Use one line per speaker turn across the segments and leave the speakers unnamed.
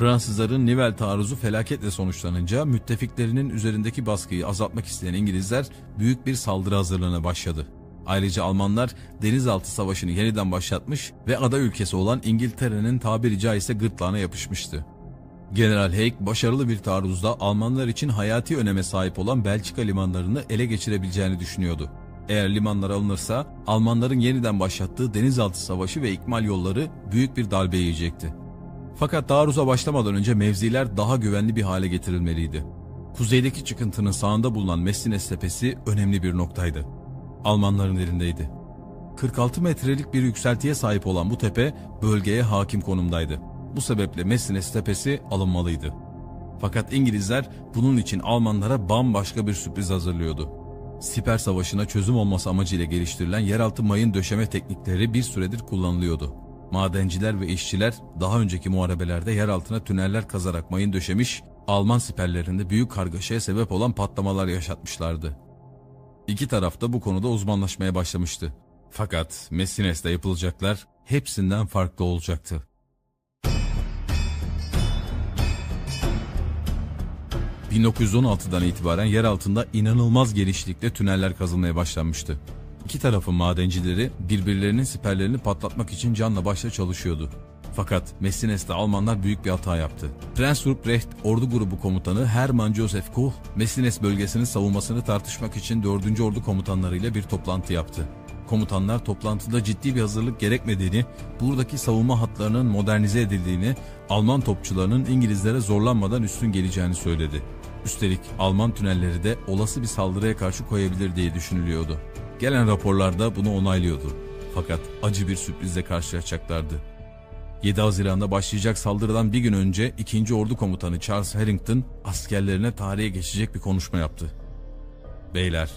Fransızların Nivelle taarruzu felaketle sonuçlanınca müttefiklerinin üzerindeki baskıyı azaltmak isteyen İngilizler büyük bir saldırı hazırlığına başladı. Ayrıca Almanlar denizaltı savaşını yeniden başlatmış ve ada ülkesi olan İngiltere'nin tabiri caizse gırtlağına yapışmıştı. General Haig başarılı bir taarruzda Almanlar için hayati öneme sahip olan Belçika limanlarını ele geçirebileceğini düşünüyordu. Eğer limanlar alınırsa Almanların yeniden başlattığı denizaltı savaşı ve ikmal yolları büyük bir darbe yiyecekti. Fakat taarruza başlamadan önce mevziler daha güvenli bir hale getirilmeliydi. Kuzeydeki çıkıntının sağında bulunan Messines tepesi önemli bir noktaydı. Almanların elindeydi. 46 metrelik bir yükseltiye sahip olan bu tepe bölgeye hakim konumdaydı. Bu sebeple Messines tepesi alınmalıydı. Fakat İngilizler bunun için Almanlara bambaşka bir sürpriz hazırlıyordu. Siper Savaşı'na çözüm olması amacıyla geliştirilen yeraltı mayın döşeme teknikleri bir süredir kullanılıyordu. Madenciler ve işçiler daha önceki muharebelerde yer altına tüneller kazarak mayın döşemiş, Alman siperlerinde büyük kargaşaya sebep olan patlamalar yaşatmışlardı. İki taraf da bu konuda uzmanlaşmaya başlamıştı. Fakat Messines'te yapılacaklar hepsinden farklı olacaktı. ...1916'dan itibaren yer altında inanılmaz genişlikte tüneller kazılmaya başlanmıştı. İki tarafın madencileri birbirlerinin siperlerini patlatmak için canla başla çalışıyordu. Fakat Messines'te Almanlar büyük bir hata yaptı. Prens Ruprecht ordu grubu komutanı Hermann Joseph Koch, Messines bölgesinin savunmasını tartışmak için 4. Ordu komutanlarıyla bir toplantı yaptı. Komutanlar toplantıda ciddi bir hazırlık gerekmediğini, buradaki savunma hatlarının modernize edildiğini, Alman topçularının İngilizlere zorlanmadan üstün geleceğini söyledi. Üstelik Alman tünelleri de olası bir saldırıya karşı koyabilir diye düşünülüyordu. Gelen raporlarda bunu onaylıyordu. Fakat acı bir sürprizle karşılaşacaklardı. 7 Haziran'da başlayacak saldırıdan bir gün önce 2. Ordu Komutanı Charles Harrington askerlerine tarihe geçecek bir konuşma yaptı. Beyler,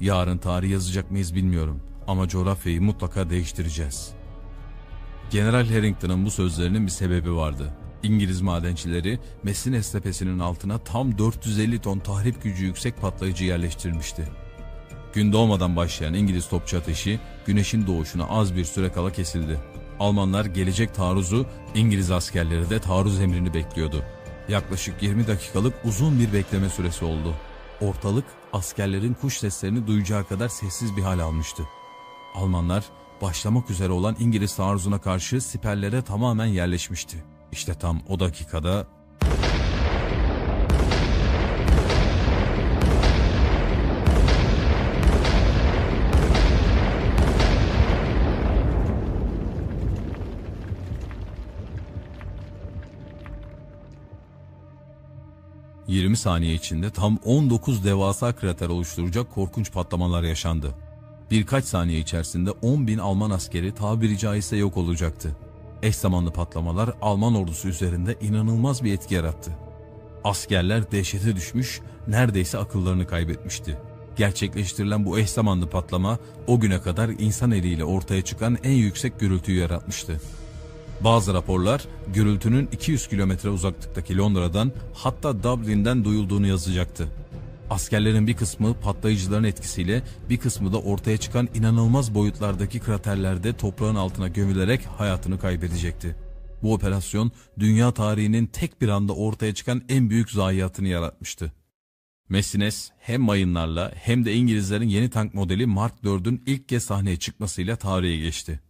yarın tarih yazacak mıyız bilmiyorum ama coğrafyayı mutlaka değiştireceğiz. General Harrington'ın bu sözlerinin bir sebebi vardı. İngiliz madencileri Messines tepesinin altına tam 450 ton tahrip gücü yüksek patlayıcı yerleştirmişti. Gün doğmadan başlayan İngiliz topçu ateşi güneşin doğuşuna az bir süre kala kesildi. Almanlar gelecek taarruzu, İngiliz askerleri de taarruz emrini bekliyordu. Yaklaşık 20 dakikalık uzun bir bekleme süresi oldu. Ortalık askerlerin kuş seslerini duyacağı kadar sessiz bir hal almıştı. Almanlar başlamak üzere olan İngiliz taarruzuna karşı siperlere tamamen yerleşmişti. İşte tam o dakikada 20 saniye içinde tam 19 devasa krater oluşturacak korkunç patlamalar yaşandı. Birkaç saniye içerisinde 10 bin Alman askeri tabiri caizse yok olacaktı. Eş zamanlı patlamalar Alman ordusu üzerinde inanılmaz bir etki yarattı. Askerler dehşete düşmüş, neredeyse akıllarını kaybetmişti. Gerçekleştirilen bu eş zamanlı patlama o güne kadar insan eliyle ortaya çıkan en yüksek gürültüyü yaratmıştı. Bazı raporlar gürültünün 200 kilometre uzaklıktaki Londra'dan hatta Dublin'den duyulduğunu yazacaktı. Askerlerin bir kısmı patlayıcıların etkisiyle bir kısmı da ortaya çıkan inanılmaz boyutlardaki kraterlerde toprağın altına gömülerek hayatını kaybedecekti. Bu operasyon dünya tarihinin tek bir anda ortaya çıkan en büyük zayiatını yaratmıştı. Messines hem mayınlarla hem de İngilizlerin yeni tank modeli Mark IV'ün ilk kez sahneye çıkmasıyla tarihe geçti.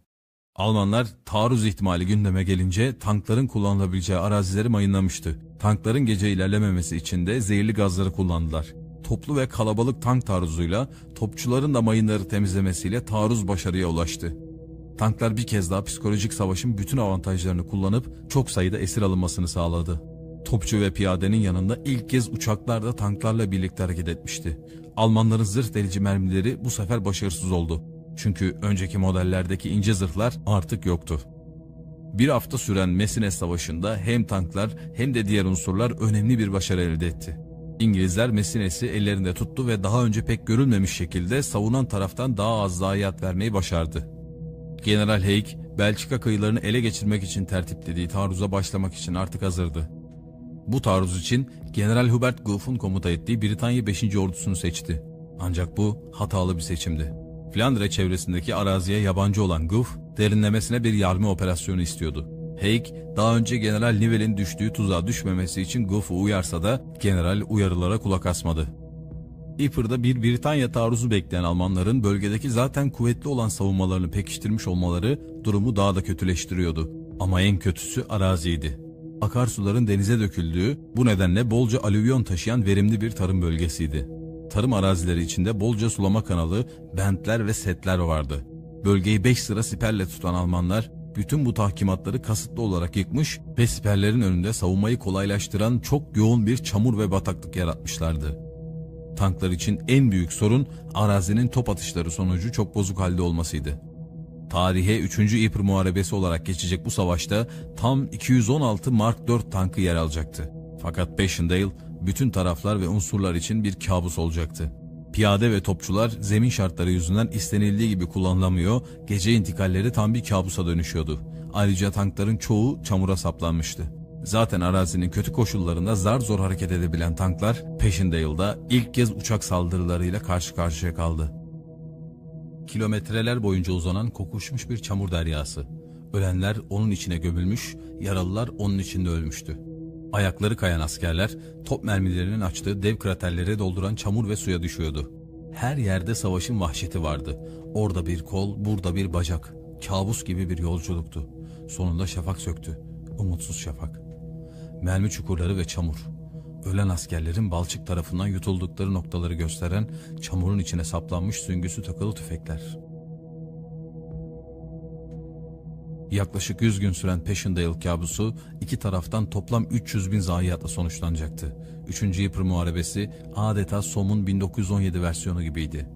Almanlar taarruz ihtimali gündeme gelince tankların kullanılabileceği arazileri mayınlamıştı. Tankların gece ilerlememesi için de zehirli gazları kullandılar. Toplu ve kalabalık tank taarruzuyla topçuların da mayınları temizlemesiyle taarruz başarıya ulaştı. Tanklar bir kez daha psikolojik savaşın bütün avantajlarını kullanıp çok sayıda esir alınmasını sağladı. Topçu ve piyadenin yanında ilk kez uçaklar da tanklarla birlikte hareket etmişti. Almanların zırh delici mermileri bu sefer başarısız oldu. Çünkü önceki modellerdeki ince zırhlar artık yoktu. Bir hafta süren Messines Savaşı'nda hem tanklar hem de diğer unsurlar önemli bir başarı elde etti. İngilizler Messines'i ellerinde tuttu ve daha önce pek görülmemiş şekilde savunan taraftan daha az zayiat vermeyi başardı. General Haig, Belçika kıyılarını ele geçirmek için tertiplediği taarruza başlamak için artık hazırdı. Bu taarruz için General Hubert Gough'un komuta ettiği Britanya 5. ordusunu seçti. Ancak bu hatalı bir seçimdi. Flandre çevresindeki araziye yabancı olan Gouff, derinlemesine bir yarma operasyonu istiyordu. Haig daha önce General Nivell'in düştüğü tuzağa düşmemesi için Gough'u uyarsa da general uyarılara kulak asmadı. Ypres bir Britanya taarruzu bekleyen Almanların bölgedeki zaten kuvvetli olan savunmalarını pekiştirmiş olmaları durumu daha da kötüleştiriyordu. Ama en kötüsü araziydi. Akarsuların denize döküldüğü, bu nedenle bolca alüvyon taşıyan verimli bir tarım bölgesiydi. Tarım arazileri içinde bolca sulama kanalı, bentler ve setler vardı. Bölgeyi 5 sıra siperle tutan Almanlar bütün bu tahkimatları kasıtlı olarak yıkmış ve siperlerin önünde savunmayı kolaylaştıran çok yoğun bir çamur ve bataklık yaratmışlardı. Tanklar için en büyük sorun arazinin top atışları sonucu çok bozuk halde olmasıydı. Tarihe 3. Ypres Muharebesi olarak geçecek bu savaşta tam 216 Mark 4 tankı yer alacaktı. Fakat Passchendaele bütün taraflar ve unsurlar için bir kabus olacaktı. Piyade ve topçular zemin şartları yüzünden istenildiği gibi kullanılamıyor, gece intikalleri tam bir kabusa dönüşüyordu. Ayrıca tankların çoğu çamura saplanmıştı. Zaten arazinin kötü koşullarında zar zor hareket edebilen tanklar Passchendaele'da ilk kez uçak saldırılarıyla karşı karşıya kaldı. Kilometreler boyunca uzanan kokuşmuş bir çamur deryası. Ölenler onun içine gömülmüş, yaralılar onun içinde ölmüştü. Ayakları kayan askerler top mermilerinin açtığı dev kraterleri dolduran çamur ve suya düşüyordu. Her yerde savaşın vahşeti vardı. Orada bir kol, burada bir bacak. Kabus gibi bir yolculuktu. Sonunda şafak söktü. Umutsuz şafak. Mermi çukurları ve çamur. Ölen askerlerin balçık tarafından yutuldukları noktaları gösteren çamurun içine saplanmış süngüsü takılı tüfekler. Yaklaşık 100 gün süren Passchendaele kabusu iki taraftan toplam 300 bin zayiatla sonuçlanacaktı. 3. Ypres Muharebesi adeta Somm'un 1917 versiyonu gibiydi.